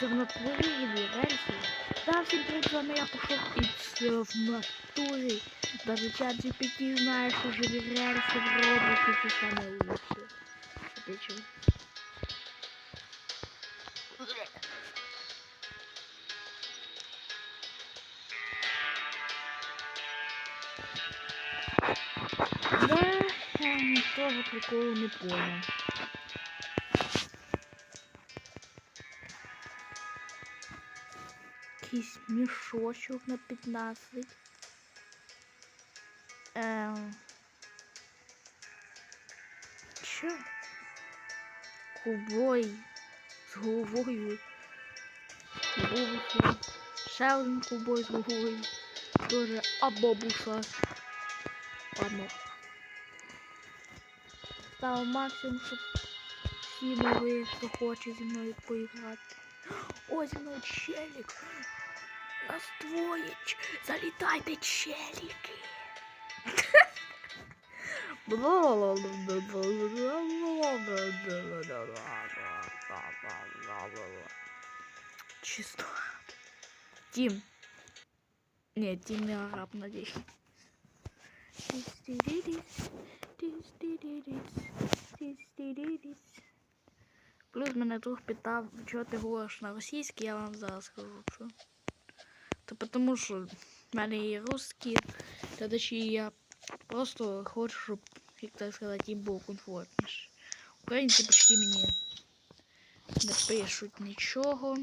це в натурі рельси. Да, всім привіт, з вами я пошел і це в натурі. Даже чат GPT знає, що живі рельси в роботі це саме лучше. Чув? Да, я приколу не понял. Якийсь мішочок на 15. Ем. Що? Кубой з головою. Бобуса. Ще один кубой з головою. Тоже абобуса. Ладно. Став максимум, щоб всі могли, хто хоче зі мною поіграти. Ось мною челік. Нас двоє. Залітайте, челіки. Чисто. Тим. Нет, Тим не араб, надеюсь. Плюс мене друг питав, чого ти говориш на російській, я вам зараз скажу, що. Та тому що в мене є русські і я просто хочу, щоб, як так сказати, їм було комфортніше. Українці почти мені не пишуть нічого.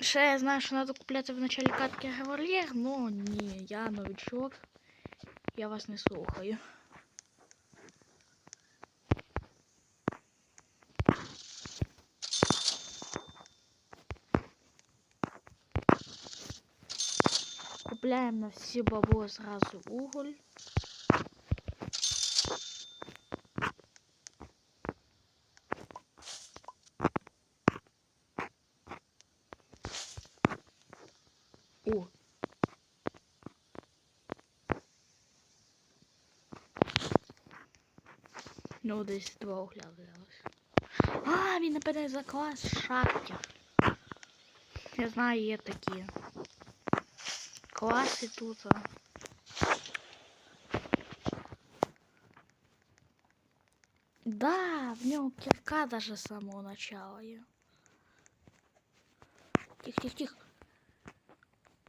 Ще я знаю, що треба купляти в началі катки револьвер, но ні, я новичок. Я вас не слухаю. Купляем на все бабло сразу уголь. О. Ну, десь два угля взялось. А, він нападає за клас шахтер. Я знаю, є такі. Класи тут. Да, в нем кирка даже с самого начала є. Тихо, тихо, тихо.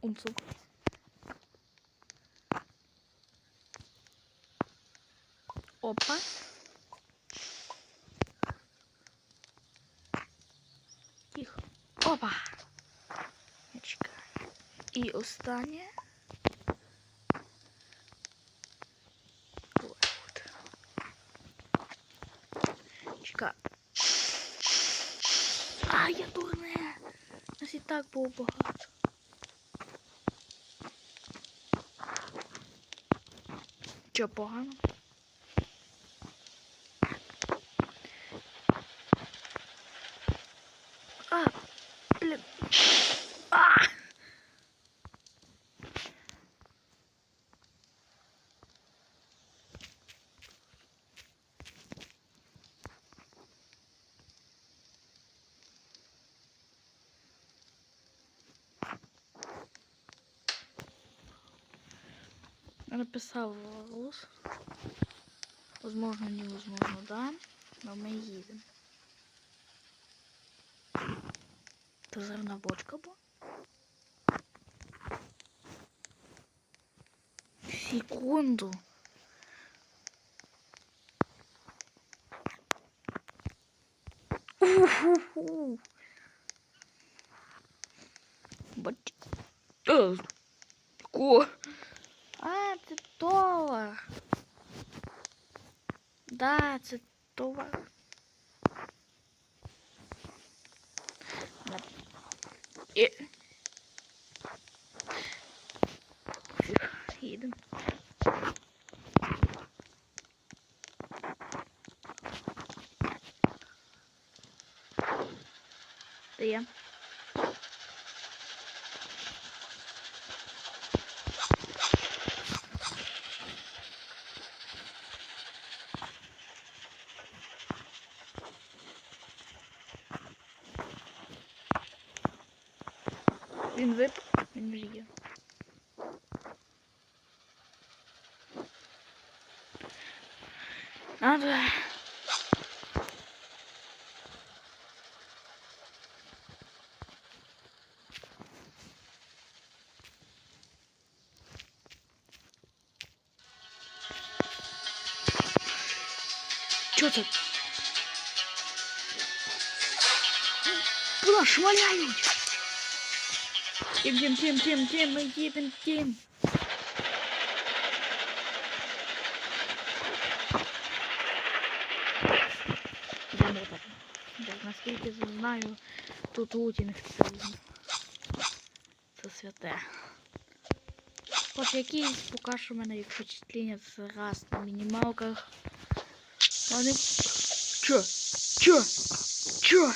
Умцук. Опа. І останнє. Чекай. А, я дурне. Нас і так було багато. Чо погано? А, блін. А! Я написал рус. Возможно, невозможно, да. Но мы едем. Позорна бочка була. Секунду. Уху. Бать. Е, Ко. А, це товар. Да, це товар. І... Він вип. Він вже є. Надо. Чё це? Куда шмаляють? Тим, тим, тим, тим, тим, ми їдем, так. Так, наскільки знаю, тут лутінг це, це святе. От якісь поки що в мене як впечатлення раз на мінімалках. Вони... Чо? Чо? Чо?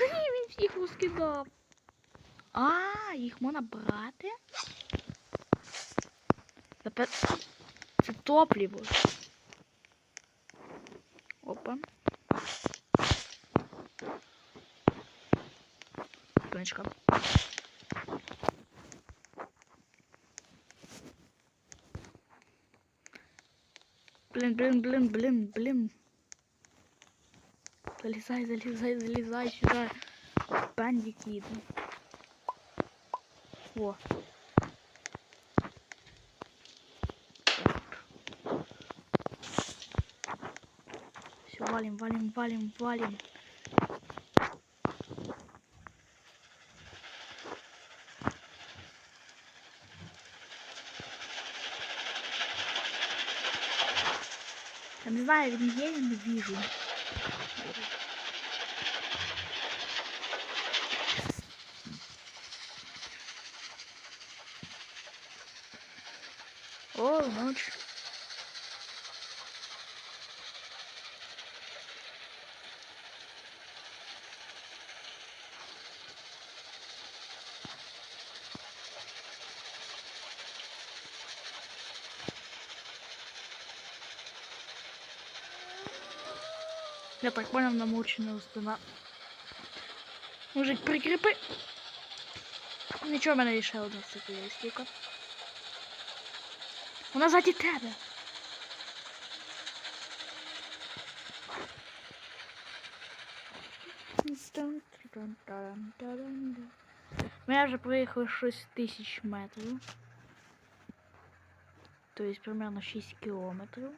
Він розкидав. А, їх можна брати? Це топливо. Опа. Конечка. Блин, блин, блин, блин, блин. Залезай, залезай, залезай сюда. Бандики. Во. Все, валим, валим, валим, валим. Я не знаю, я не вижу. О, ночь. Я так понял, намученная спина. Мужик, прикрепи. Нічого в мене ще одна стільки стільки. Вона заді тебе. Ми вже проїхали 6 тисяч метрів. Тобто примерно 6 кілометрів.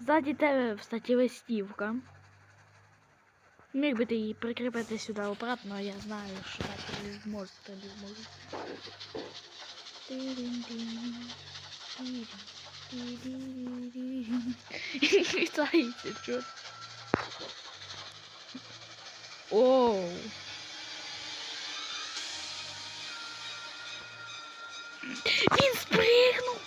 Ззаді тебе, кстати, листівка. Міг би ти її прикріпити сюди обратно, а я знаю, що так не зможу, не зможу. Вітається, чо? Оу. Він спригнув!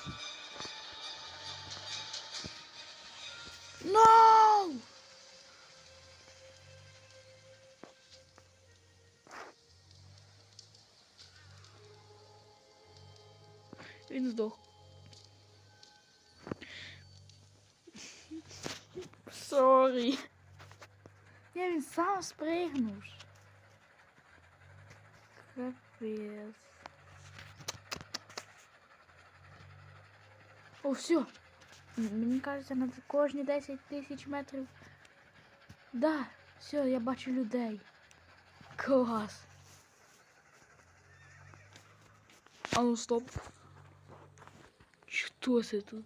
No! Він здох. Сорі. Я він сам спригнув. Капець. О, все. Мені кажеться, на кожні 10 тисяч метрів. Да, все, я бачу людей. Клас. А ну стоп. Що це тут?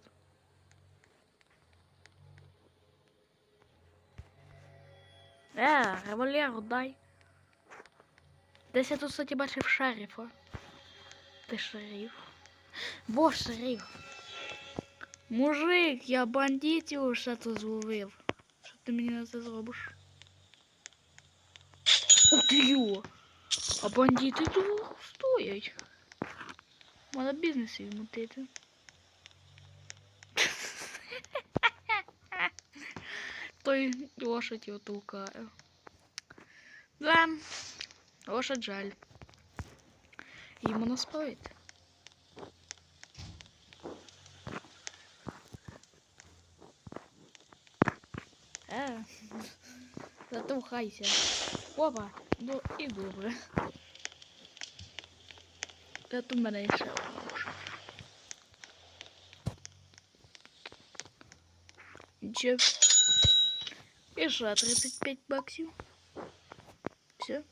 Е, револьвер дай. Десь я тут, кстати, бачив шерифа. Ти шериф. Бо шериф. Мужик, я бандитів уже тут зловив. Що ти мені на це зробиш? Ух ти йо! А бандити тут стоять. Можна бізнес їм мутити. Той лошадь його толкає. Да, лошадь жаль. Йому не спалити. Е, затовхайся. Опа, Ну і добре. Та тут мене ще лошадь. І ще 35 баксів. Все.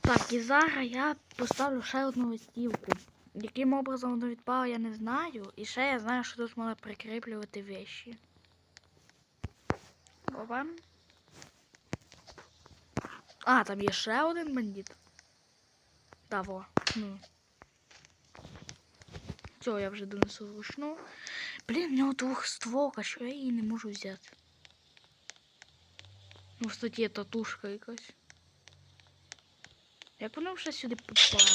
Так, і зараз я поставлю ще одну листівку. Яким образом воно відпало, я не знаю. І ще я знаю, що тут можна прикріплювати вещі. Опа. А, там є ще один бандит. Того. Ну. Цього я вже донесу вручну. Блін, в нього двохстволка, що я її не можу взяти. Ну, в статті татушка якась. Як воно вже сюди попало?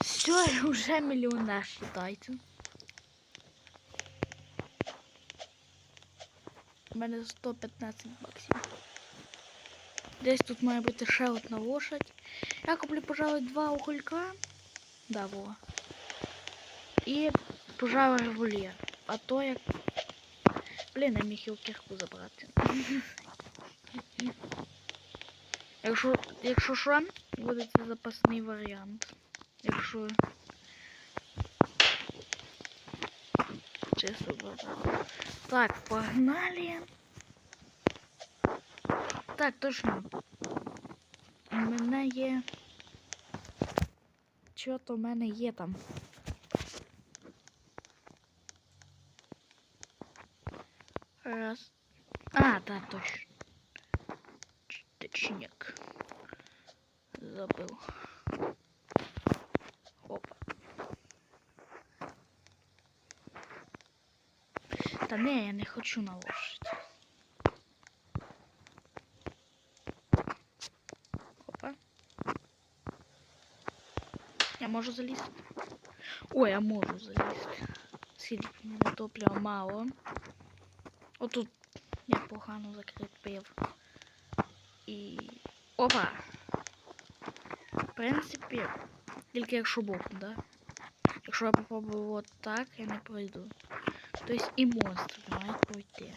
Все, я вже мільйонер, считайте. У мене 115 баксів. Десь тут має бути ще одна лошадь. Я куплю, пожалуй, два уголька. Да, во. І, пожалуй, револьвер. А то як. Блін, я міг його кірку забрати. Якщо, якщо що, буде це запасний варіант. Якщо. Чесно забрати. Так, погнали. Так, точно. У мене є. Що то в мене є там? Раз. А, так, точно. Ч- Точняк. Забыл. Опа. Та не, я не хочу на лошадь. Опа. Я можу залізти. Ой, я можу залізти. Скільки в мене топлива мало. Отут я погано закріпив. І. Опа! В принципі, тільки якщо боком, да? Якщо я попробую от так, я не пройду. Тобто і монстри мають пройти.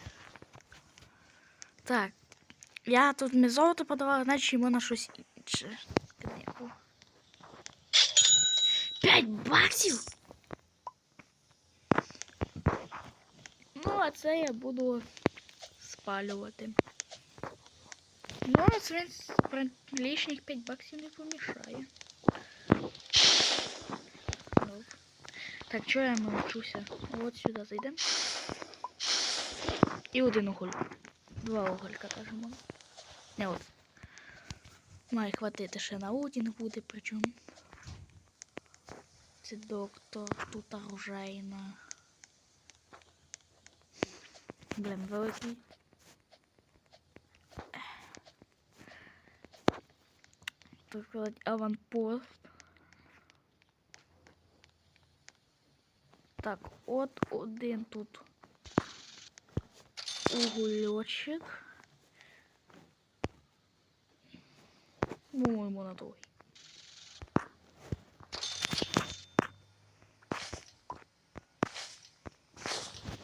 Так. Я тут не золото подавала, значить йому на щось інше. Книгу. 5 баксів? Це я буду спалювати. Ну, а лишніх 5 баксів не помішає. Так, що я мовчуся? От сюди зайдемо. І один уголь. Два уголька можна. Не от. Має хватити ще на один буде, причому. Це доктор тут оружейна. Блин, великий. Так сказать, аванпост. Так, от один тут угольочек. По-моєму, на другий.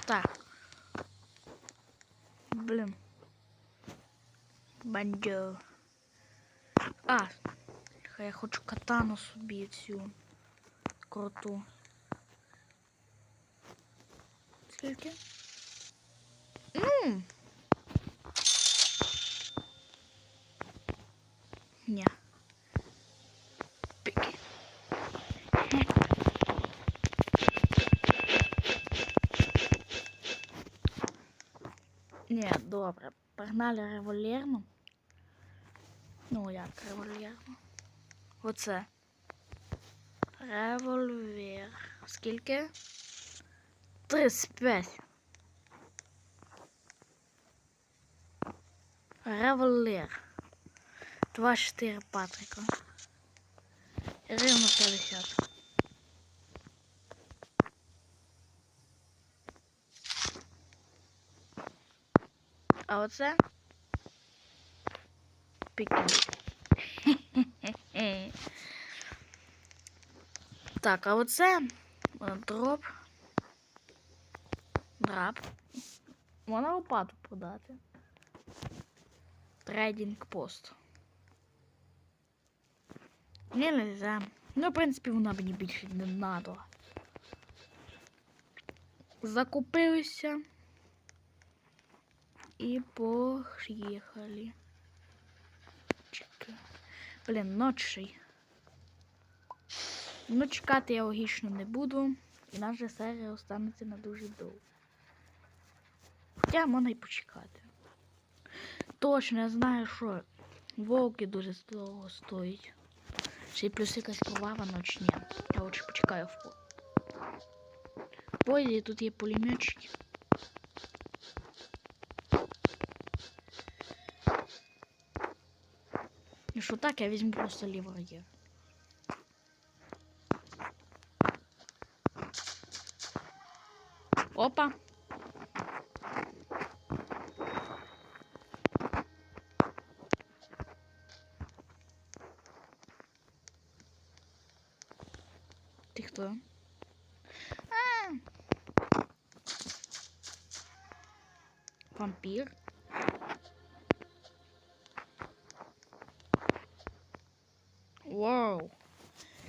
Так. Блин. Бандьо. А, я хочу катану собі цю круту. Скільки? Ну. Ні. Добре. Погнали револьверну. Ну, як револьверну? Оце. Револьвер. Скільки? 35. Револьвер. 24 Патрика. Рівно 50. А оце піки. Так, а оце е, дроп. Драп. Можна лопату продати. трейдинг пост. Ні, нельзя. Ну, в принципі, вона мені більше не надо. Закупилися. І поїхали. Чекай. Блін, ночі. Ну, чекати я логічно не буду. І наша серія останеться на дуже довго. Хоча можна й почекати. Точно, я знаю, що вовки дуже довго стоять. Ще плюс якась кровава ночня. Я лучше почекаю в по. Поїзді тут є пулеметчики. Що так, я візьму просто ліворує.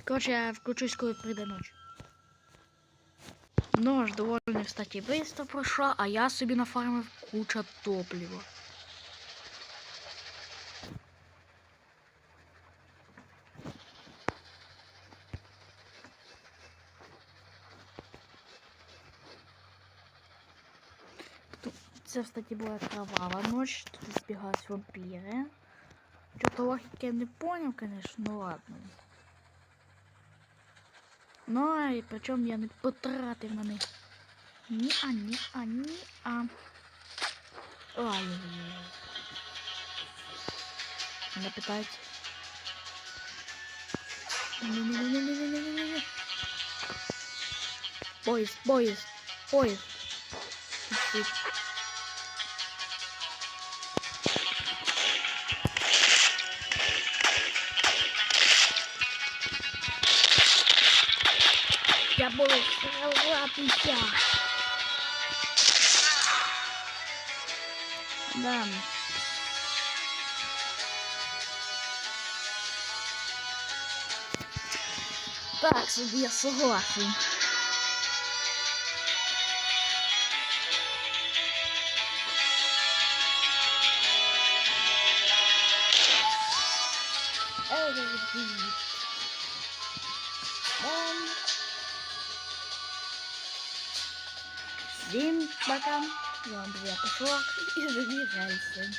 Короче, я включусь, коли прийде ночь. Нож доволі, кстати, быстро пройшла, а я собі нафармив куча топлива. Це, кстати, була кровава ночь, тут збігають вампіри. Чого логіки я не понял, конечно, ну ладно. Ну, і причому я не потратив на них. Ні, а, ні, а, ні, а. Ой-ой-ой. Мене питають. Ні-ні-ні-ні-ні-ні-ні-ні. Поїзд, поїзд, поїзд. Сражатися. Да. Так, собі я согласен. Пока. Вам приятных урок и живи рельси.